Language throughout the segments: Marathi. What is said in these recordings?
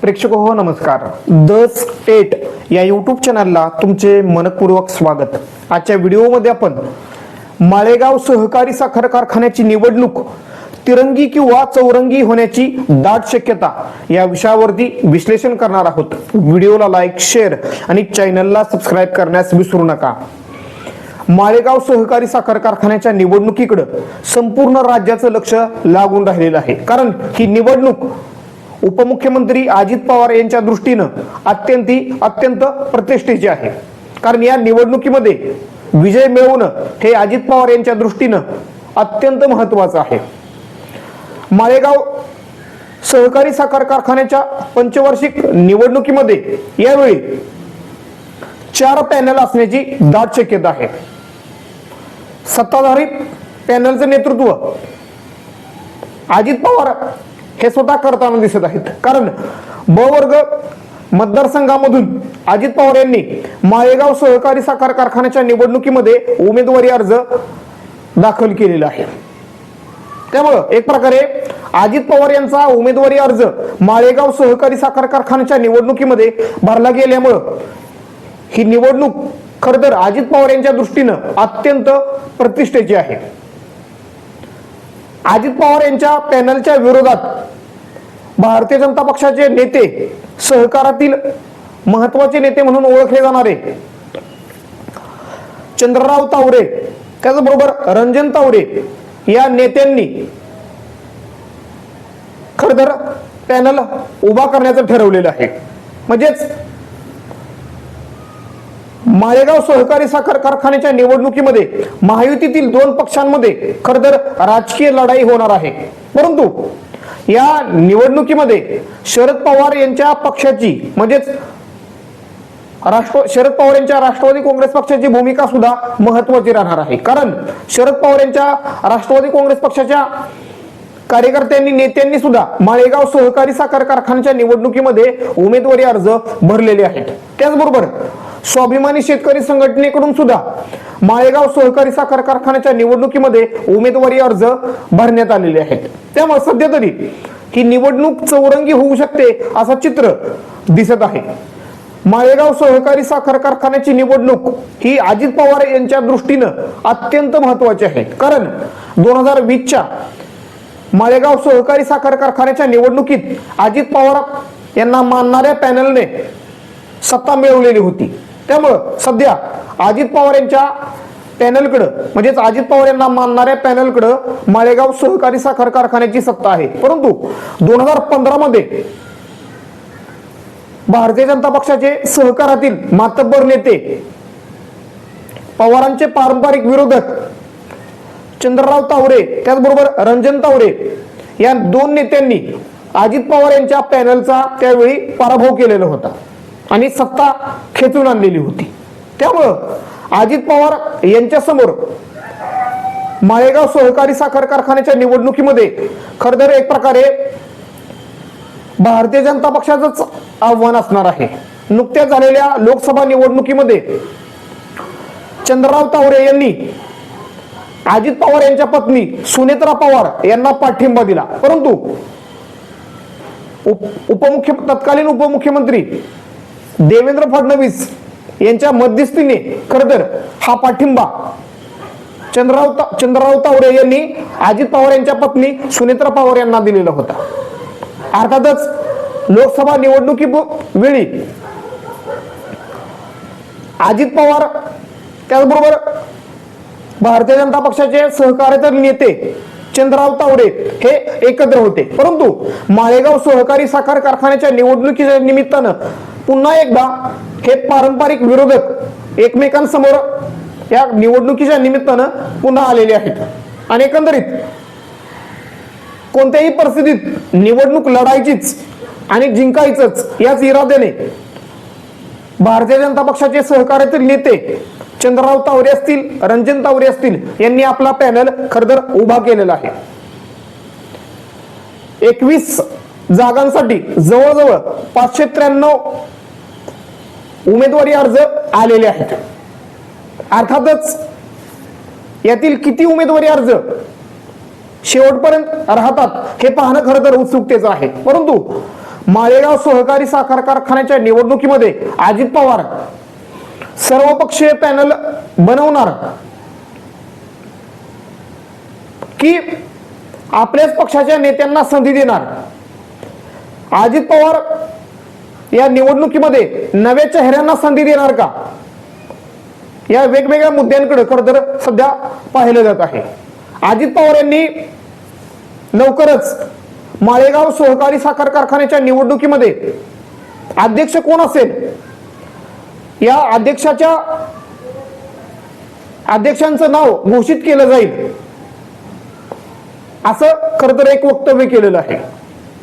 प्रेक्षक हो नमस्कार. द स्टेट या यूट्यूब चॅनलला तुमचे मनपूर्वक स्वागत. आजच्या व्हिडिओमध्ये आपण माळेगाव सहकारी साखर कारखान्याची निवडणूक तिरंगी किंवा चौरंगी होण्याची दाट शक्यता या विषयावरती विश्लेषण करणार आहोत. व्हिडिओला लाईक शेअर आणि चॅनलला सबस्क्राईब करण्यास विसरू नका. माळेगाव सहकारी साखर कारखान्याच्या निवडणुकीकडे संपूर्ण राज्याचं लक्ष लागून राहिलेलं आहे. कारण ही निवडणूक उपमुख्यमंत्री अजित पवार यांच्या दृष्टीनं अत्यंत अत्यंत प्रतिष्ठेची आहे. कारण या निवडणुकीमध्ये विजय मिळवणं हे अजित पवार यांच्या दृष्टीनं अत्यंत महत्वाचं आहे. माळेगाव सहकारी साखर कारखान्याच्या पंचवार्षिक निवडणुकीमध्ये यावेळी चार पॅनल असण्याची दाट शक्यता आहे. सत्ताधारी पॅनलचं नेतृत्व अजित पवार हे स्वतः करताना दिसत आहेत. कारण ब वर्ग मतदारसंघामधून अजित पवार यांनी माळेगाव सहकारी साखर कारखान्याच्या निवडणुकीमध्ये उमेदवारी अर्ज दाखल केलेला आहे. त्यामुळं एक प्रकारे अजित पवार यांचा उमेदवारी अर्ज माळेगाव सहकारी साखर कारखान्याच्या निवडणुकीमध्ये भरला गेल्यामुळं ही निवडणूक खर तर अजित पवार यांच्या दृष्टीनं अत्यंत प्रतिष्ठेची आहे. अजित पवार यांच्या पॅनलच्या विरोधात भारतीय जनता पक्षाचे नेते सहकारातील महत्त्वाचे नेते म्हणून ओळखले जाणारे चंद्रराव तावरे त्याचबरोबर रंजन तावरे या नेत्यांनी खर तर पॅनल उभा करण्याचं ठरवलेलं आहे. म्हणजेच माळेगाव सहकारी साखर कारखान्याच्या निवडणुकीमध्ये महायुतीतील दोन पक्षांमध्ये खर तर राजकीय लढाई होणार आहे. परंतु या निवडणुकीमध्ये शरद पवार यांच्या पक्षाची म्हणजेच राष्ट्र शरद पवार यांच्या राष्ट्रवादी काँग्रेस पक्षाची भूमिका सुद्धा महत्वाची राहणार आहे. कारण शरद पवार यांच्या राष्ट्रवादी काँग्रेस पक्षाच्या कार्यकर्त्यांनी नेत्यांनी सुद्धा माळेगाव सहकारी साखर कारखान्याच्या निवडणुकीमध्ये उमेदवारी अर्ज भरलेले आहेत. त्याचबरोबर स्वाभिमानी शेतकरी संघटनेकडून सुद्धा माळेगाव सहकारी साखर कारखान्याच्या निवडणुकीमध्ये उमेदवारी अर्ज भरण्यात आलेले आहेत. त्यामुळे सध्या तरी ही निवडणूक चौरंगी होऊ शकते असं चित्र दिसत आहे. माळेगाव सहकारी साखर कारखान्याची निवडणूक ही अजित पवार यांच्या दृष्टीनं अत्यंत महत्वाची आहे. कारण दोन हजार वीसच्या माळेगाव सहकारी साखर कारखान्याच्या निवडणुकीत अजित पवार यांना मानणाऱ्या पॅनलने सत्ता मिळवलेली होती. त्यामुळं सध्या अजित पवार यांच्या पॅनलकडं म्हणजेच अजित पवार यांना मानणाऱ्या पॅनलकडं माळेगाव सहकारी साखर कारखान्याची सत्ता आहे. परंतु दोन हजार पंधरा मध्ये भारतीय जनता पक्षाचे सहकारातील मातब्बर नेते पवारांचे पारंपरिक विरोधक चंद्रराव तावरे त्याचबरोबर रंजन तावरे या दोन नेत्यांनी अजित पवार यांच्या पॅनलचा त्यावेळी पराभव केलेला होता. आणि सत्ता खेचून आणलेली होती. त्यामुळं अजित पवार यांच्या समोर माळेगाव सहकारी साखर कारखान्याच्या निवडणुकीमध्ये खर तर एक प्रकारे भारतीय जनता पक्षाचंच आव्हान असणार आहे. नुकत्याच झालेल्या लोकसभा निवडणुकीमध्ये चंद्रराव तावरे यांनी अजित पवार यांच्या पत्नी सुनेत्रा पवार यांना पाठिंबा दिला. परंतु उप उपमुख्य तत्कालीन उपमुख्यमंत्री देवेंद्र फडणवीस यांच्या मध्यस्थीने खर तर हा पाठिंबा चंद्रराव चंद्रराव तावरे यांनी अजित पवार यांच्या पत्नी सुनेत्रा पवार यांना दिलेला होता. अर्थातच लोकसभा निवडणुकी वेळी अजित पवार त्याचबरोबर भारतीय जनता पक्षाचे सहकार्यतर नेते चंद्रराव तावडे हे एकत्र होते. परंतु माळेगाव सहकारी साखर कारखान्याच्या निवडणुकीच्या निमित्तानं पुन्हा एकदा हे पारंपरिक विरोधक एकमेकांसमोर या निवडणुकीच्या निमित्तानं पुन्हा आलेले आहेत. आणि एकंदरीत कोणत्याही परिस्थितीत निवडणूक लढायचीच आणि जिंकायचंच याच इराद्याने भारतीय जनता पक्षाचे सहकार्यातील नेते चंद्रराव तावरे असतील रंजन तावरे असतील यांनी आपला पॅनल खरदर उभा केलेला आहे. एकवीस जागांसाठी जवळजवळ पाचशे त्र्याण्णव उमेदवारी अर्ज आलेले आहेत. अर्थातच यातील किती उमेदवारी अर्ज शेवटपर्यंत राहतात हे पाहणं खरं तर उत्सुकतेचं आहे. परंतु माळेगाव सहकारी साखर कारखान्याच्या निवडणुकीमध्ये अजित पवार सर्वपक्षीय पॅनल बनवणार की आपल्याच पक्षाच्या नेत्यांना संधी देणार? अजित पवार या निवडणुकीमध्ये नव्या चेहऱ्यांना संधी देणार का? या वेगवेगळ्या मुद्द्यांकडे खरं तर सध्या पाहिलं जात आहे. अजित पवार यांनी लवकरच माळेगाव सहकारी साखर कारखान्याच्या निवडणुकीमध्ये अध्यक्ष कोण असेल? या अध्यक्षाच्या अध्यक्षांचं नाव घोषित केलं जाईल. असं खरं तर एक वक्तव्य केलेलं आहे.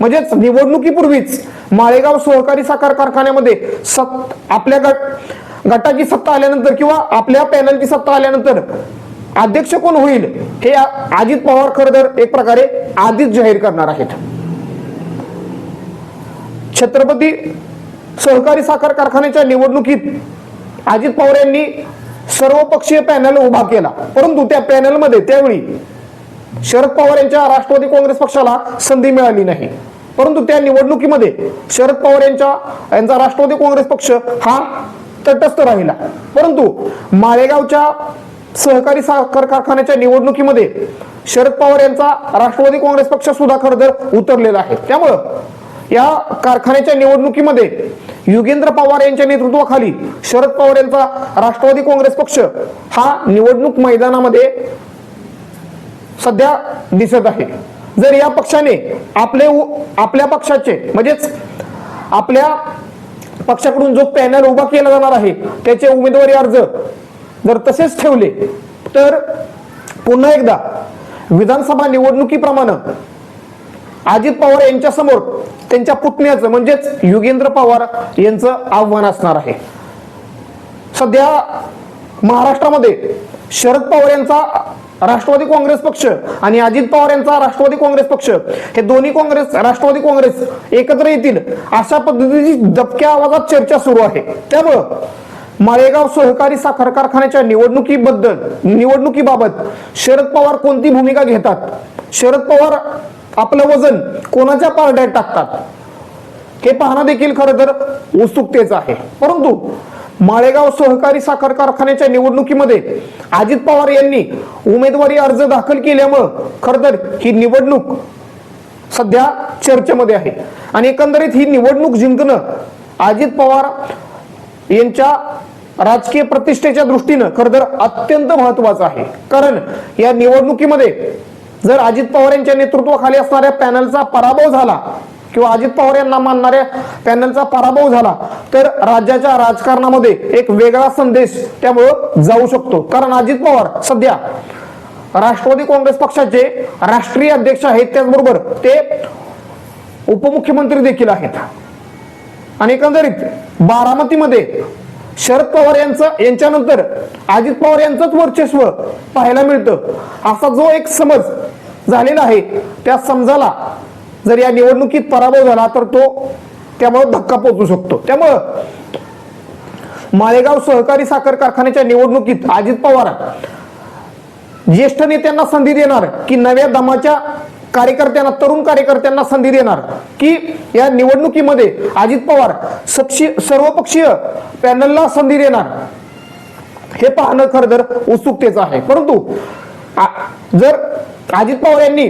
म्हणजेच निवडणुकीपूर्वीच माळेगाव सहकारी साखर कारखान्यामध्ये सत आपल्या गट गटाची सत्ता आल्यानंतर किंवा आपल्या पॅनलची सत्ता आल्यानंतर अध्यक्ष कोण होईल हे अजित पवार खर तर एक प्रकारे आधीच जाहीर करणार आहेत. छत्रपती सहकारी साखर कारखान्याच्या निवडणुकीत अजित पवार यांनी सर्वपक्षीय पॅनल उभा केला. परंतु त्या पॅनलमध्ये त्यावेळी शरद पवार यांच्या राष्ट्रवादी काँग्रेस पक्षाला संधी मिळाली नाही. परंतु त्या निवडणुकीमध्ये शरद पवार यांच्या यांचा राष्ट्रवादी काँग्रेस पक्ष हा तटस्थ राहिला. परंतु माळेगावच्या सहकारी साखर कारखान्याच्या निवडणुकीमध्ये शरद पवार यांचा राष्ट्रवादी काँग्रेस पक्ष सुद्धा खरंतर उतरलेला आहे. त्यामुळं या कारखान्याच्या निवडणुकीमध्ये युगेंद्र पवार यांच्या नेतृत्वाखाली शरद पवार यांचा राष्ट्रवादी काँग्रेस पक्ष हा निवडणूक मैदानामध्ये सध्या दिसत आहे. जर या पक्षाने आपले आपल्या पक्षाचे म्हणजेच आपल्या पक्षाकडून जो पॅनल उभा केला जाणार आहे त्याचे उमेदवारी अर्ज जर तसेच ठेवले तर पुन्हा एकदा विधानसभा निवडणुकीप्रमाणे अजित पवार यांच्या समोर त्यांच्या पुतण्याचं म्हणजेच युगेंद्र पवार यांचं आव्हान असणार आहे. सध्या महाराष्ट्रामध्ये शरद पवार यांचा राष्ट्रवादी काँग्रेस पक्ष आणि अजित पवार यांचा राष्ट्रवादी काँग्रेस पक्ष हे दोन्ही काँग्रेस राष्ट्रवादी काँग्रेस एकत्र येतील अशा पद्धतीची दबक्या आवाजात चर्चा सुरू आहे. त्यामुळं माळेगाव सहकारी साखर कारखान्याच्या निवडणुकीबद्दल निवडणुकीबाबत शरद पवार कोणती भूमिका घेतात? शरद पवार आपलं वजन कोणाच्या पारड्यात टाकतात? हे पाहणं देखील खरं तर उत्सुकतेच आहे. परंतु माळेगाव सहकारी साखर कारखान्याच्या निवडणुकीमध्ये अजित पवार यांनी उमेदवारी अर्ज दाखल केल्यामुळं खरं तर ही निवडणूक सध्या चर्चेमध्ये आहे. आणि एकंदरीत ही निवडणूक जिंकणं अजित पवार यांच्या राजकीय प्रतिष्ठेच्या दृष्टीनं खरं तर अत्यंत महत्वाचं आहे. कारण या निवडणुकीमध्ये जर अजित पवार यांच्या नेतृत्वाखाली असणाऱ्या पॅनलचा पराभव झाला किंवा अजित पवार यांना मानणाऱ्या पॅनलचा पराभव झाला तर राज्याच्या राजकारणामध्ये एक वेगळा संदेश त्यामुळं जाऊ शकतो. कारण अजित पवार सध्या राष्ट्रवादी काँग्रेस पक्षाचे राष्ट्रीय अध्यक्ष आहेत त्याचबरोबर ते उपमुख्यमंत्री देखील आहेत. आणि एकंदरीत बारामतीमध्ये शरद पवार यांचं यांच्यानंतर अजित पवार यांचंच वर्चस्व पाहायला मिळतं. असा जो एक समज झालेला आहे त्या समजाला जर या निवडणुकीत पराभव झाला तर तो त्यामुळे धक्का पोचू शकतो. त्यामुळं माळेगाव सहकारी साखर कारखान्याच्या निवडणुकीत अजित पवार ज्येष्ठ नेत्यांना संधी देणार की नव्या दमाच्या कार्यकर्त्यांना तरुण कार्यकर्त्यांना संधी देणार की या निवडणुकीमध्ये अजित पवार सक्षी सर्वपक्षीय पॅनलला संधी देणार हे पाहणं खरं तर उत्सुकतेचं आहे. परंतु जर अजित पवार यांनी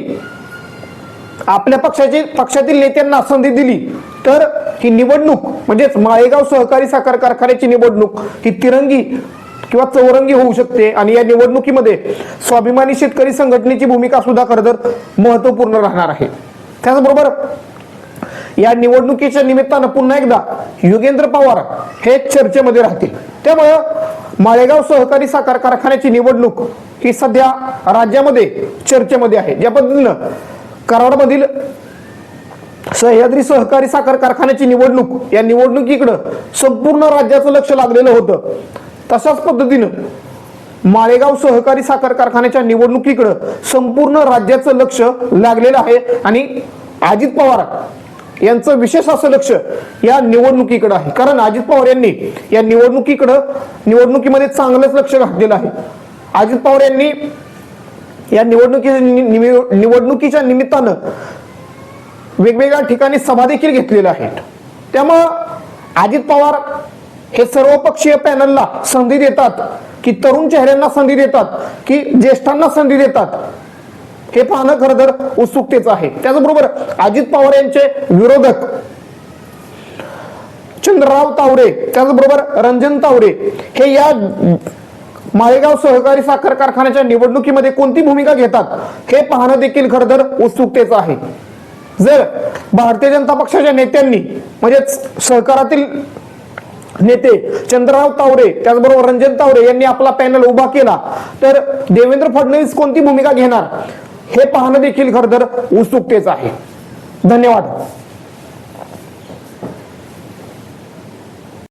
आपल्या पक्षाचे पक्षातील नेत्यांना संधी दिली तर ही निवडणूक म्हणजेच माळेगाव सहकारी साखर कारखान्याची निवडणूक ही तिरंगी किंवा चौरंगी होऊ शकते. आणि या निवडणुकीमध्ये स्वाभिमानी शेतकरी संघटनेची भूमिका सुद्धा खरं तर महत्त्वपूर्ण राहणार आहे. त्याचबरोबर या निवडणुकीच्या निमित्तानं पुन्हा एकदा युगेंद्र पवार हे चर्चेमध्ये राहतील. त्यामुळं माळेगाव सहकारी साखर कारखान्याची निवडणूक ही सध्या राज्यामध्ये चर्चेमध्ये आहे. ज्या पद्धतीनं कराडमधील सह्याद्री सहकारी साखर कारखान्याची निवडणूक या निवडणुकीकडं संपूर्ण राज्याचं लक्ष लागलेलं होतं. तशाच पद्धतीनं माळेगाव सहकारी साखर कारखान्याच्या निवडणुकीकडं संपूर्ण राज्याचं लक्ष लागलेलं आहे आणि अजित पवार यांचं विशेष असं लक्ष या निवडणुकीकडे आहे. कारण अजित पवार यांनी या निवडणुकीकडं निवडणुकीमध्ये चांगलंच लक्ष घातलेलं आहे. अजित पवार यांनी या निवडणुकी निवडणुकीच्या निमित्तानं वेगवेगळ्या ठिकाणी सभा देखील घेतलेल्या आहेत. त्यामुळं अजित पवार हे सर्वपक्षीय पॅनलला संधी देतात की तरुण चेहऱ्यांना संधी देतात की ज्येष्ठांना संधी देतात हे पाहणं खरं तर उत्सुकतेचं आहे. त्याचबरोबर अजित पवार यांचे विरोधक चंद्रराव तावरे त्याचबरोबर रंजन तावरे हे या माळेगाव सहकारी साखर कारखान्याच्या निवडणुकीमध्ये कोणती भूमिका घेतात हे पाहणं देखील खरं तर उत्सुकतेचं आहे. जर भारतीय जनता पक्षाच्या नेत्यांनी म्हणजेच सहकारातील नेते चंद्रराव तावरे त्याचबरोबर रंजन तावरे यांनी आपला पॅनल उभा केला तर देवेंद्र फडणवीस कोणती भूमिका घेणार हे पाहणं देखील खरं तर उत्सुकतेच आहे. धन्यवाद.